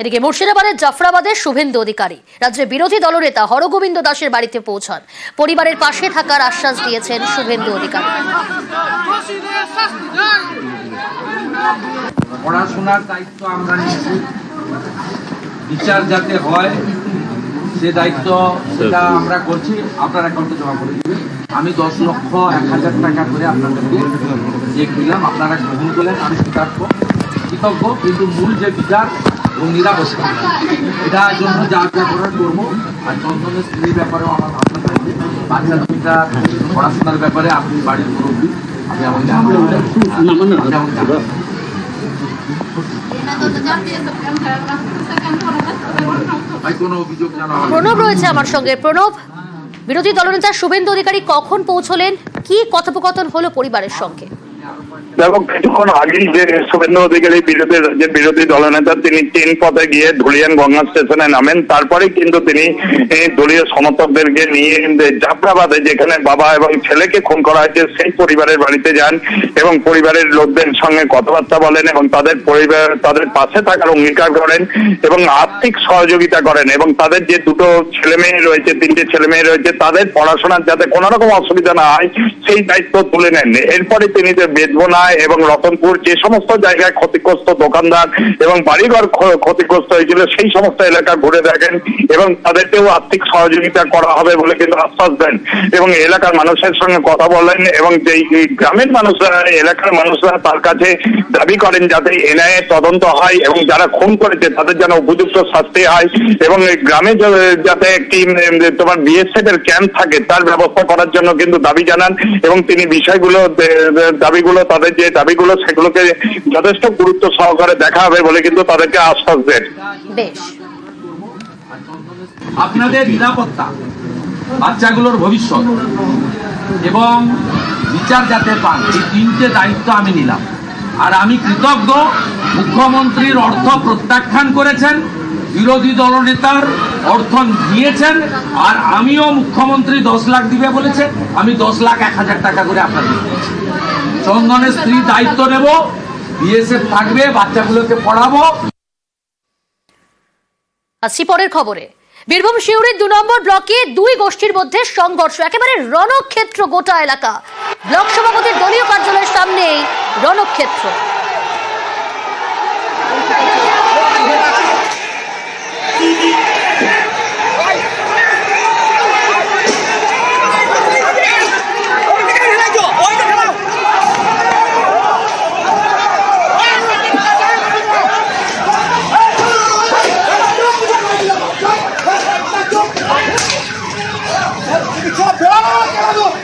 এদিকে মুর্শিদাবাদের জাফরাবাদের শুভেন্দু অধিকারী রাজ্যের বিরোধী দলনেতা হরগোবিন্দ দাসের বাড়িতে পৌঁছান। পরিবারের পাশে থাকার আশ্বাস দিয়েছেন শুভেন্দু অধিকারী। পড়াশোনার দায়িত্ব আমরা নিচ্ছি বিচার যাতে হয়, সে দায়িত্ব সেটা আমরা করছি। আপনার অ্যাকাউন্টে জমা করে দিবেন আমি দশ লক্ষ এক হাজার টাকা করে আপনাদেরকে চেক দিলাম আপনারা গ্রহণ করলেন, আমি কৃতজ্ঞ। কৃতজ্ঞ, কিন্তু মূল যে বিচার এবং নিরাপত্তা এটার জন্য যা যা করার করব আর চন্দনের স্ত্রীর ব্যাপারেও আমার ভাবনা থাকবে। বাচ্চা দুইটা পড়াশোনার ব্যাপারে আপনি বাড়ির মুরব্বী আপনি আমাকে। প্রণব রয়েছে আমার সঙ্গে। প্রণব বিরোধী দলনেতা শুভেন্দু অধিকারী কখন পৌঁছলেন? কি কথোপকথন হলো পরিবারের সঙ্গে? এবং কিছুক্ষণ আগেই যে শুভেন্দু অধিকারী বিরোধী যে বিরোধী দলনেতা, তিনি তিন পথে গিয়ে ধুলিয়ান গঙ্গা স্টেশনে নামেন। তারপরে কিন্তু তিনি দলীয় সমর্থকদেরকে নিয়ে জাফরাবাদে যেখানে বাবা এবং ছেলেকে খুন করা হয়েছে, সেই পরিবারের বাড়িতে যান এবং পরিবারের লোকদের সঙ্গে কথাবার্তা বলেন এবং তাদের পরিবার, তাদের পাশে থাকার অঙ্গীকার করেন এবং আর্থিক সহযোগিতা করেন এবং তাদের যে দুটো ছেলে মেয়ে রয়েছে, তিনটে ছেলে মেয়ে রয়েছে, তাদের পড়াশোনার যাতে কোনো রকম অসুবিধা না হয়, সেই দায়িত্ব তুলে নেন। এরপরে তিনি যে বেদবনায় এবং রতনপুর যে সমস্ত জায়গায় ক্ষতিগ্রস্ত দোকানদার এবং বাড়িঘর ক্ষতিগ্রস্ত হয়েছিল, সেই সমস্ত এলাকা ঘুরে দেখেন এবং তাদেরকেও আর্থিক সহযোগিতা করা হবে বলে কিন্তু আশ্বাস দেন। এবং এলাকার মানুষের সঙ্গে কথা বলেন এবং যেই গ্রামের মানুষরা এলাকার মানুষরা তার কাছে দাবি করেন যাতে এনআইএ তদন্ত হয় এবং যারা খুন করেছে তাদের যেন উপযুক্ত শাস্তি হয় এবং গ্রামে যাতে একটি তোমার বিএসএফ এর ক্যাম্প থাকে তার ব্যবস্থা করার জন্য কিন্তু দাবি জানান এবং তিনি বিষয়গুলো দাবিগুলো তাদের যে দাবিগুলো সেগুলোকে যথেষ্ট গুরুত্ব সহকারে দেখা হবে বলে কিন্তু তাদেরকে আশ্বাস দেন। আপনাদের নিরাপত্তা বাচ্চাগুলোর ভবিষ্যৎ এবং বিচার যাতে পান এই তিনটে দায়িত্ব আমি নিলাম। আর আমি কৃতজ্ঞ মুখ্যমন্ত্রীর অর্থ প্রত্যাখ্যান করেছেন বিরোধী দলনেতার অর্থ দিয়েছেন আর আমিও মুখ্যমন্ত্রী দশ লাখ দিবে বলেছে আমি দশ লাখ এক হাজার টাকা করে আপনাদের চন্দনের স্ত্রী দায়িত্ব নেব, বিএসএফ থাকবে, বাচ্চাগুলোকে পড়াবো। আসছি পরের খবরে। বীরভূম শিউরির দু নম্বর ব্লকে দুই গোষ্ঠীর মধ্যে সংঘর্ষ, একেবারে রণক্ষেত্র গোটা এলাকা। ব্লক সভাপতির দলীয় কার্যালয়ের সামনেই রণক্ষেত্র। 자, 변하게 가도.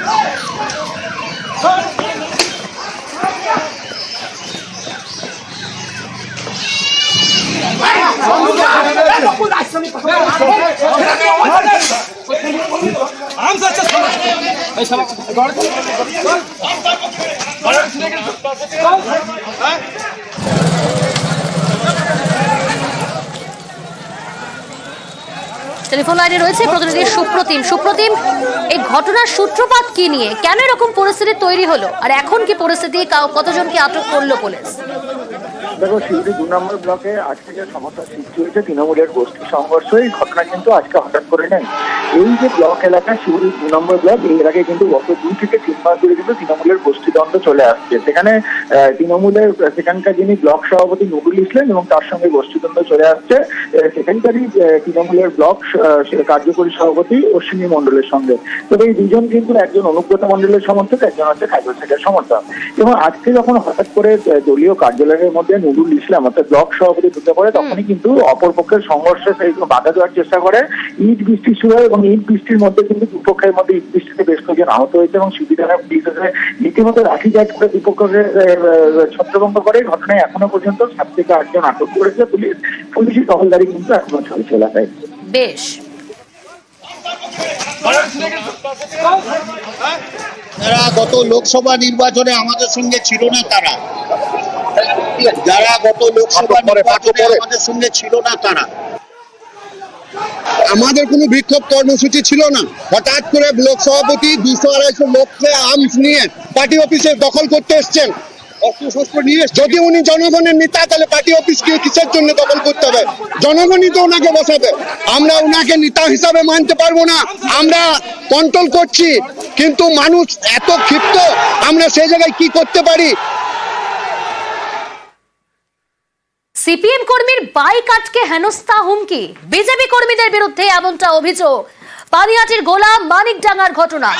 টেলিফোন লাইনে রয়েছে প্রতিনিধি সুপ্রতিম। সুপ্রতিম, এই ঘটনার সূত্রপাত কি নিয়ে? কেন এরকম পরিস্থিতি তৈরি হলো? আর এখন কি পরিস্থিতি? কতজনকে আটক করল পুলিশ? দেখো শিউরি দু নম্বর ব্লকে আজকে যে সমস্যা সৃষ্টি হয়েছে, তৃণমূলের গোষ্ঠী সংঘর্ষ, এই ঘটনা কিন্তু আজকে হঠাৎ করে নেই। এই যে ব্লক এলাকা শিউরি দু নম্বর ব্লক, এর আগে কিন্তু গত দুই থেকে তিন মাস ধরে কিন্তু তৃণমূলের গোষ্ঠীদ্বন্দ্ব চলে আসছে। সেখানে তৃণমূলের, সেখানকার যিনি ব্লক সভাপতি নুরুল ইসলাম এবং তার সঙ্গে গোষ্ঠীদ্বন্দ্ব চলে আসছে সেখানকারই তৃণমূলের ব্লক কার্যকরী সভাপতি অশ্বিনী মণ্ডলের সঙ্গে। তবে এই দুজন কিন্তু একজন অনুব্রত মণ্ডলের সমর্থক, একজন হচ্ছে খাইবর শেখের সমর্থক। এবং আজকে যখন হঠাৎ করে দলীয় কার্যালয়ের মধ্যে নুরুল ইসলাম অর্থাৎ ব্লক সভাপতি ঢুকে পড়ে তখনই কিন্তু অপরপক্ষের সংঘর্ষে সেই বাধা দেওয়ার চেষ্টা করে। ইট বৃষ্টি শুরু হয় এবং ইট বৃষ্টির মধ্যে কিন্তু দুপক্ষের মধ্যে ইট বৃষ্টিতে বেশ কয়েকজন আহত হয়েছে এবং সুবিধারা পুলিশ এসে রীতিমতো লাঠিচার্জ করে দুপক্ষকে ছত্রভঙ্গ করে। ঘটনায় এখনও পর্যন্ত সাত থেকে আটজন আটক করেছে। পুলিশ পুলিশি টহলদারি কিন্তু এখনও চলছে এলাকায়। বেশ। গত লোকসভা নির্বাচনে আমাদের সঙ্গে ছিল না তারা। যারা গত লোকসভা নির্বাচনে আমাদের সঙ্গে ছিল না তারা। আমাদের কোনো বিক্ষোভ কর্মসূচি ছিল না। হঠাৎ করে ব্লক সভাপতি দুশো আড়াইশো লোককে আর্মস নিয়ে পার্টি অফিসে দখল করতে এসছেন। অস্ত্রশস্ত্র নিয়ে যদি উনি জনগণের নেতা তাহলে পার্টি অফিস কি কিসের জন্য দখল করতে হবে? জনগণই তো ওনাকে বসাবে। আমরা ওনাকে নেতা হিসাবে মানতে পারব না। আমরা কন্ট্রোল করছি। কিন্তু মানুষ এত ক্ষিপ্ত। আমরা সেই জায়গায় কি করতে পারি? সিপিএম কর্মীর বাইক আটকে হেনস্থা হুমকি। বিজেপি কর্মীদের বিরুদ্ধে এমনটা অভিযোগ। পানিহাটির গোলাম মানিকডাঙ্গার ঘটনা।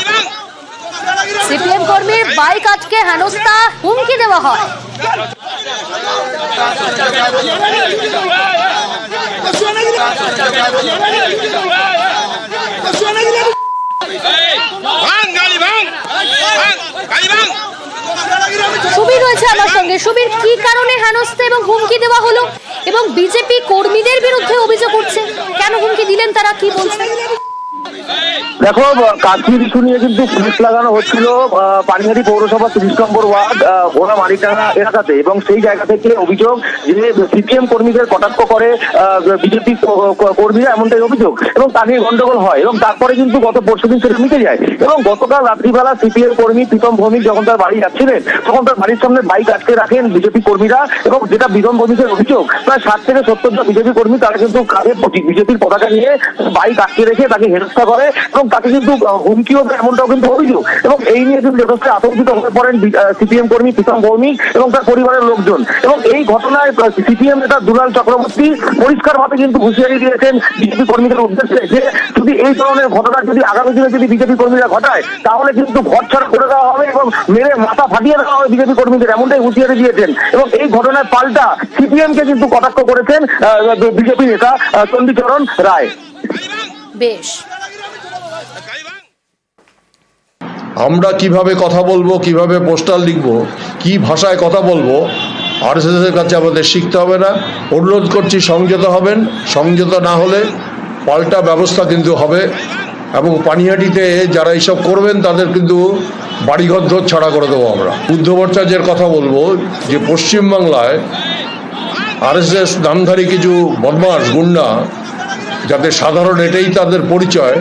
সিপিএম কর্মীর বাইক আটকে হেনস্থা, হুমকি দেওয়া হয়। ভাঙ, গাড়ি ভাঙ ভাঙ, গাড়ি ভাঙ। রয়েছে আমার সঙ্গে। সুবীর কি কারণে হেনস্থা এবং হুমকি দেওয়া হলো? এবং বিজেপি কর্মীদের বিরুদ্ধে অভিযোগ উঠছে কেন হুমকি দিলেন তারা? কি বলছেন? দেখো কাশ্মীর ইস্যু নিয়ে কিন্তু পুলিশ লাগানো হচ্ছিল পানিহাটি পৌরসভা তিরিশ নম্বর ওয়ার্ড ভোলা মারিটানা এলাকাতে। এবং সেই জায়গা থেকে অভিযোগ যে সিপিএম কর্মীদের কটাক্ষ করে বিজেপি কর্মীরা এমনটাই অভিযোগ। এবং তা নিয়ে গন্ডগোল হয়। এবং তারপরে কিন্তু গত পরশু দিন সেটা মিটে যায়। এবং গতকাল রাত্রিবেলা সিপিএম কর্মী প্রীতম ভৌমিক যখন তার বাড়ি যাচ্ছিলেন, তখন তার বাড়ির সামনে বাইক আটকে রাখেন বিজেপি কর্মীরা এবং যেটা বিধম ভৌমিকের অভিযোগ, প্রায় ষাট থেকে সত্তর জন বিজেপি কর্মী তারা কিন্তু কাঁধে বিজেপির পতাকা নিয়ে বাইক আটকে রেখে তাকে হেনস্থা করে। এবং তাকে কিন্তু হুমকিও দেয় এমনটাও কিন্তু অভিযোগ। এবং এই নিয়ে কিন্তু যথেষ্ট আতঙ্কিত হয়ে পড়েন সিপিএম কর্মী প্রীতম ভৌমিক এবং তার পরিবারের লোকজন। এবং এই ঘটনায় সিপিএম নেতা দুলাল চক্রবর্তী পরিষ্কারভাবে কিন্তু হুঁশিয়ারি দিয়েছেন বিজেপি কর্মীদের উদ্দেশ্যে যে যদি এই ধরনের ঘটনা যদি আগামী দিনে যদি বিজেপি কর্মীরা ঘটায় তাহলে কিন্তু ঘর ছাড়া করে দেওয়া হবে এবং মেরে মাথা ফাটিয়ে দেওয়া হবে বিজেপি কর্মীদের এমনটাই হুঁশিয়ারি দিয়েছেন। এবং এই ঘটনায় পাল্টা সিপিএম কে কিন্তু কটাক্ষ করেছেন বিজেপি নেতা আহ, চণ্ডীচরণ রায়। বেশ। আমরা কীভাবে কথা বলব, কীভাবে পোস্টাল লিখব, কি ভাষায় কথা বলব আরএসএস এর কাছে আমাদের শিখতে হবে না। অনুরোধ করছি সংযত হবেন, সংযত না হলে পাল্টা ব্যবস্থা কিন্তু হবে। এবং পানিহাটিতে যারা এইসব করবেন, তাদের কিন্তু বাড়িঘর ধর ছাড়া করে দেবো আমরা। বুদ্ধ ভট্টাচার্যের কথা বলব যে পশ্চিমবাংলায় আরএসএস নামধারী কিছু বদমাস গুন্ডা, যাদের সাধারণ এটাই তাদের পরিচয়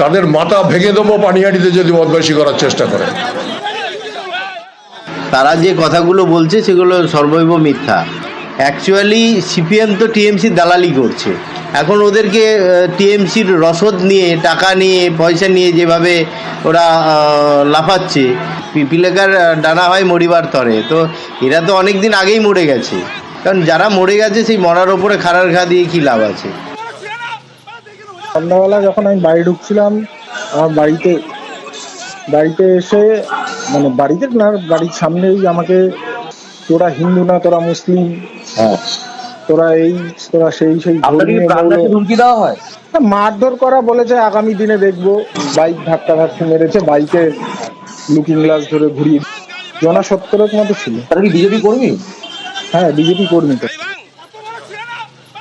তাদের মাথা ভেঙে দেবো, পানিহাটিতে যদি বদমাইশি করার চেষ্টা করে। তারা যে কথাগুলো বলছে, সেগুলো সর্বৈব মিথ্যা। অ্যাকচুয়ালি সিপিএম তো টিএমসি দালালি করছে। এখন ওদেরকে টিএমসির রসদ নিয়ে, টাকা নিয়ে, পয়সা নিয়ে যেভাবে ওরা লাফাচ্ছে পিপিলেকার ডানা হয় মরিবার তরে। তো এরা তো অনেক দিন আগেই মরে গেছে। কারণ যারা মরে গেছে, সেই মরার ওপরে খাড়ার ঘা দিয়ে কী লাভ আছে? সন্ধ্যাবেলা যখন আমি বাড়ি ঢুকছিলাম আমার বাড়িতে বাড়িতে এসে মানে বাড়িতে না বাড়ির সামনেই আমাকে তোরা হিন্দু না তোরা মুসলিম? তোরা এই তোরা সেই সেই হুমকি দেওয়া হয়? হ্যাঁ, মারধর করা বলেছে আগামী দিনে দেখব। বাইক ধাক্কা ধাক্কি মেরেছে বাইকে লুকিং গ্লাস ধরে ঘুরিয়ে জনা সত্তরের মতো ছিল। তারা কি বিজেপি কর্মী? হ্যাঁ বিজেপি কর্মী তো।